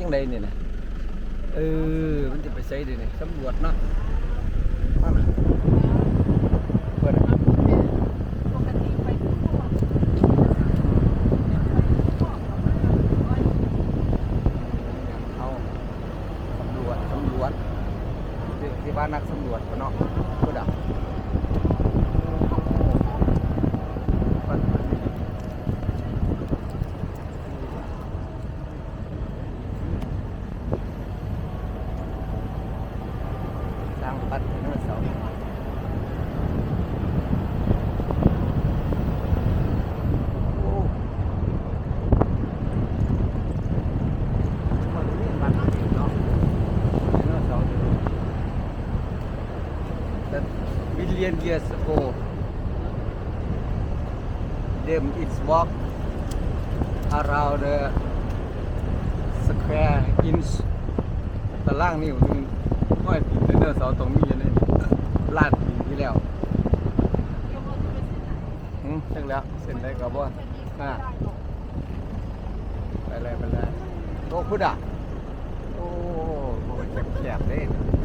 ยังไงเนี่ยนะเออ มันจะไปใช้ดิเนี่ยสำรวจเนาะมาน่ะเปิดอะ ปกติไปทุกพวก เอาสำรวจสำรวจเรื่องที่บ้านนักสำรวจปะเนาะพูดอะปัดปัดนี่สร้างปัดไดโนเสาร์โอ้มันนี่มันเนาะไดโนเสาร์อยู่ that million years ago them it's walk around the square inch ตารางนิ้วหนึงห้อยปีไดโนเสาร์ตรงนี้เลยล้านปีที่แล้วอืมถึงแล้ว เส้นได้ก็บ่อ่าไปเลยไปเลยโอ้พุดอะโอ้โหแคบๆเลยแล้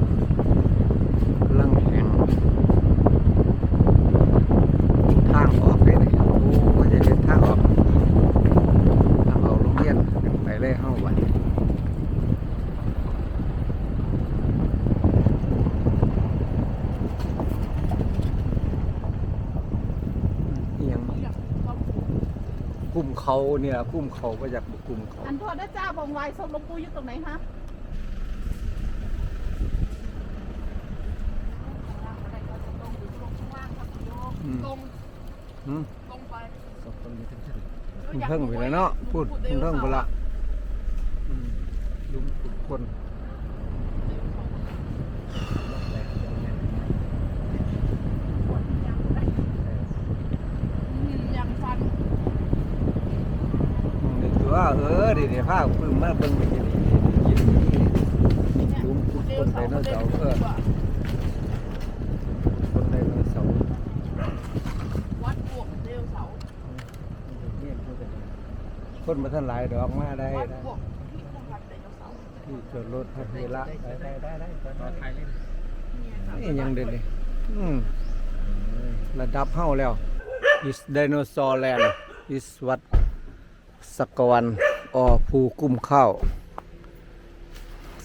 กำลังตกกำลังแห้งทางออกเลยโอ้ก็จะเป็นทางออกทางออกโรงเรียนไปเลยห้าวันกลุ่มเขาเนี่ยกลุ่มเขาก็อยากกลุ่มเขา อันโทษนะจ้าบองไวศพหลวงปู่อยู่ตรงไหนคะ อืม ตรงอืมตรงไปคุณเพิ่งไปแล้วเนาะพูดคุณเพิ่งไปละอืมลุงขุดคนยังฟันนึกตัวเออเดี๋ยวเดี๋ยวพาเพิ่งมาเบิ่งไปกินกินลุงขุดคนไดโนเสาร์เออคนไดโนเสาร์ วัดบวกเดวเสา เนี่ยพูดกัน คนมาท่านหลายดอกมาได้วัดได้บวกที่จังหวัดเดวเสาที่จอดรถพัทยาได้ได้ได้ได้รอถ่ายเล่นนี่ยังเด่นเลยระดับเฮาแล้ว is dinosaur land is วัดสักวันอภูกุ้มข้าว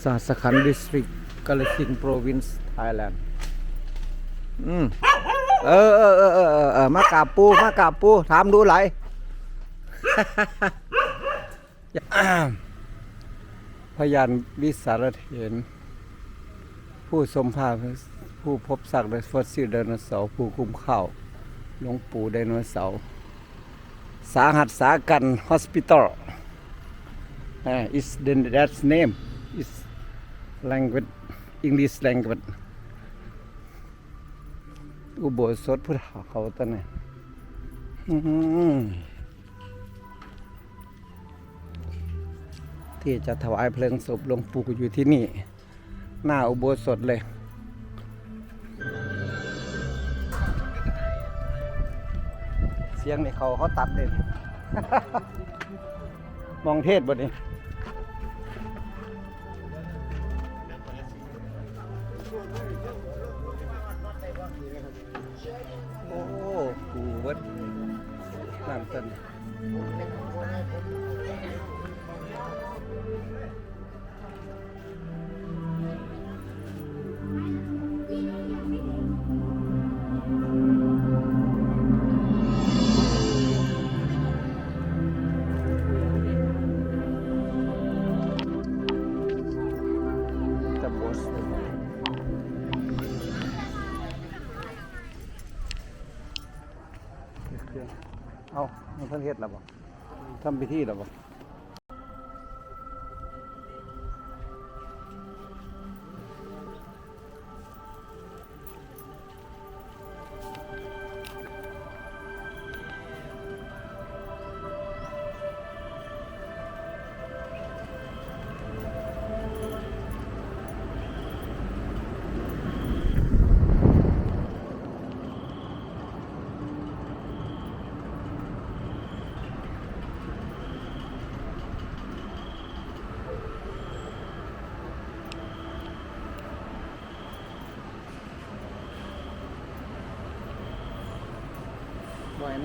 สาสขันดิสตริกกาลสินธุ์ province Thailand อืมเออเออเออเออเออมากราปูมากราปูถามดูไหล พยานวิสารเถนผู้สมภาพผู้พบซากไดฟอสซิลไดโนเสาร์ผู้คุ้มข้าวหลวงปู่ไดโนเสาร์สาหัสสากัน hospital uh, is the that's name is language English language อุโบสถพุทธเขาตอนนี้ ที่จะถวายเพลิงศพหลวงปู่อยู่ที่นี่ หน้าอุโบสถเลย เสียงในเขาเขาตัดเลยมองเทศบ่นี่โอ้กูวัดน้ำเต้น เอามันเพิ่งเฮ็ดแล้วบ่ทำพิธีแล้วบ่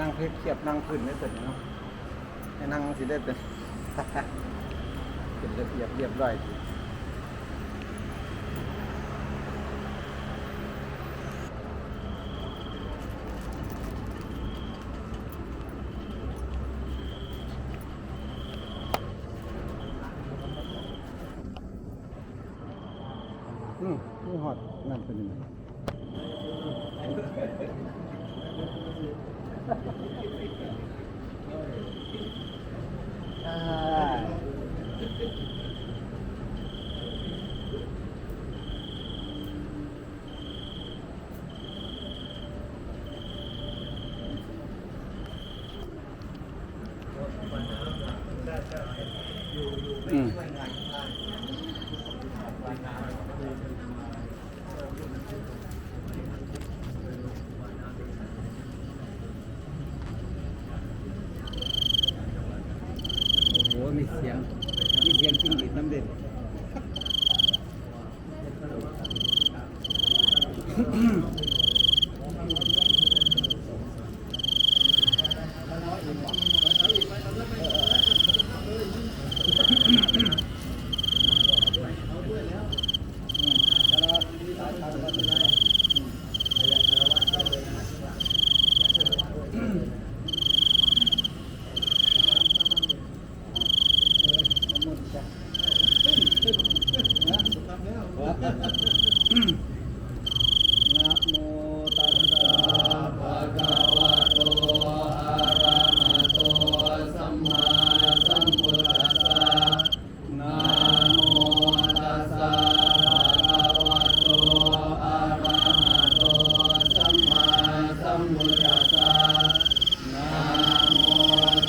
นั่งเพียบเทียบนั่งพื้นได้เป็นเนาะให้นั่งสิได้เป็นเป็นระเบียบเรียบร้อยดีอืมนี่ฮอดนั่นเป็นยังไง โอ้โหมีเสียง มีเสียงจิ้งหรีดน้ำเด่น นะโมตัสสะภะคะวะโตอะระหะโตสัมมาสัมพุทธัสสะนะโมตัสสะภะคะวะโตอะระหะโตสัมมาสัมพุทธัสสะนะโม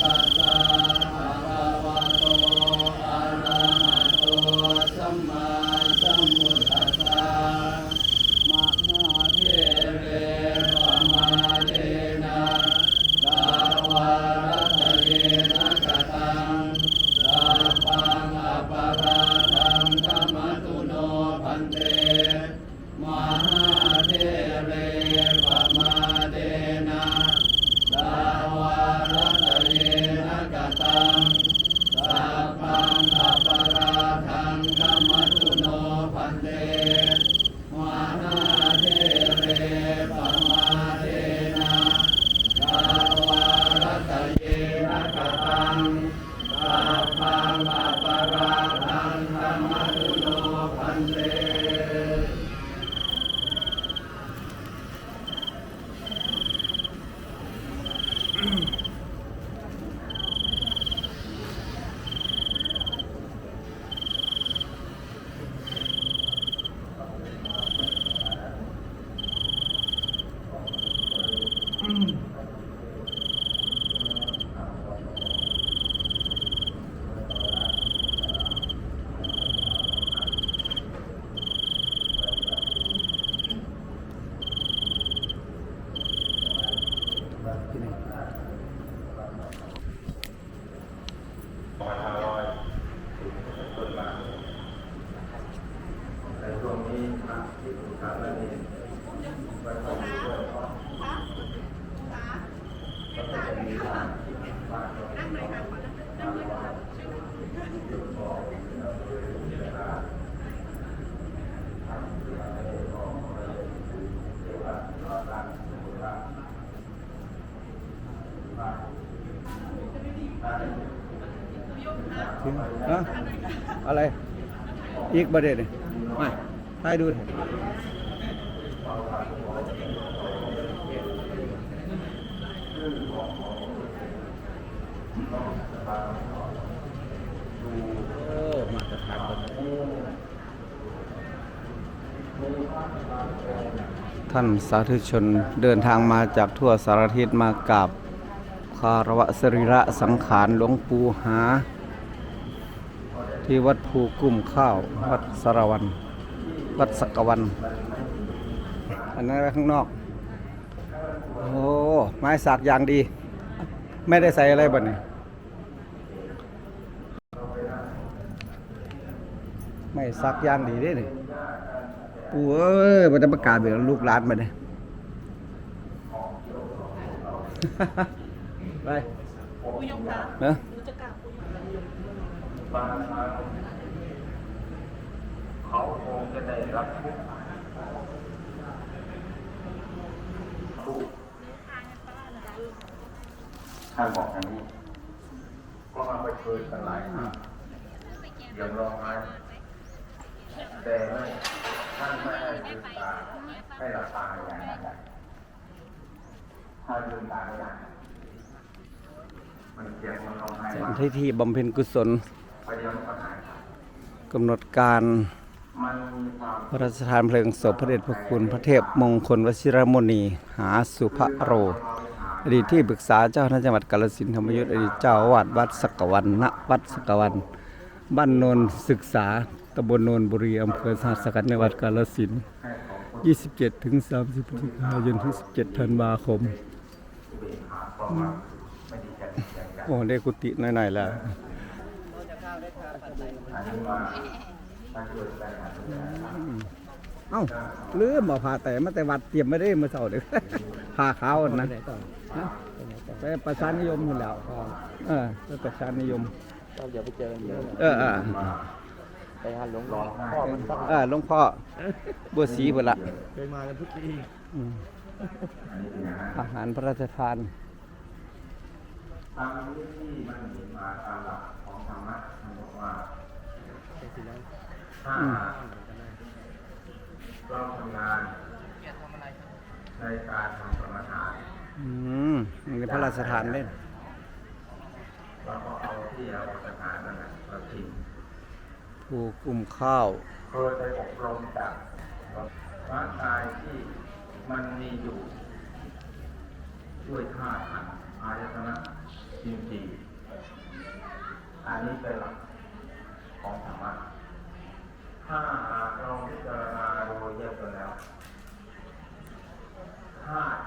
ตัสสะภะคะวะโตอะระหะโตสัมมาสัมพุทธัสสะ มหาเทเรปมาเทนะดาวารัตเยนะกตังดาปังอปาราทังธรรมตุโนพันเต มหาเทเรปมาเทนะดาวารัตเยนะกตังดาปังอปาราทังธรรมตุโนพันเต มหาเทเรปมาเทนะกาวารัตเยนะก ปังกาพังอปาราทังธรรมตุโนพันเต น ถึงฮะอะไรอีกประเด็นนี่มาให้ดูดิโอ้ มาตรฐานประเทศท่านสาธุชนเดินทางมาจากทั่วสารทิศมากราบคารวะสรีระสังขารหลวงปู่หา ที่วัดภูกุ้มข้าว วัดสารวัน วัดสักวัน อันนั้นไว้ข้างนอก โอ้ ไม้สักอย่างดี ไม่ได้ใส่อะไรบ่เนี่ยไม่สักอย่างดีเด้นี่ปู่เอ้ยมันจะประกาศเป็นลูกหลานมาเนี่ยไปปุยงคะเนอะหนูจะกราบปุยงเขาคงจะได้รับทุกข์ ท่านบอกอย่างนี้ ก็มาไปเคยกันหลายครั้งยังรองไห้แต่ไม่ท่านไม่ให้ลืมตาให้หลับตาอย่างนั้นถ้าลืมตาไม่ได้มันเจ็บมันร้องไห้สมาถานที่ที่บำเพ็ญกุศลกำหนดการพระราชทานเพลิงศพพระเดชพระคุณพระเทพมงคลวชิรมุนี หาสุภโร อดีตที่ปรึกษาเจ้าคณะจังหวัดกาฬสินธรรมยุทธ์อดีตเจ้าอาวาสวัดสักวันณวัดสักวันบ้านโนนศึกษาตำบลโนนบุรีอำเภอสหัสกัดในวัดกาฬสิน27 ถึง 30พฤศจิกายนถึง17ธันวาคมโอ้ได้กุฏิหน่อยๆแล้วเอ้าลืมมาพาแต่มาแต่วัดเตรียมไม่ได้มาเสาเด็กพาเขานะ ฮะไปประชานิยมหมดแล้วเออไปประชานิยมเราอย่าไปเจอกันเยอะเออเออไปหาหลวงหลวงพ่อมันต้องเออหลวงพ่อบัวศรีหมดละเคยมากันทุกปีอืมอาหารพระราชทานตามที่มันเห็นมาตามหลักของธรรมะท่านบอกว่าถ้าเราทำงานในการทำกรรมฐาน อืมนี่พระราชทานเล่นเราก็เอาที่เราออานนั่นแหละเาทิ้งผูกกลุ่มข้าวเคยไปอบรมจากพระกายที่มันมีอยู่ด้วยธาตุอายตนะจริงๆอันนี้เป็นหลักของธรรมะถ้าเราพิจารณาโดยแยกกันแล้วธาตุ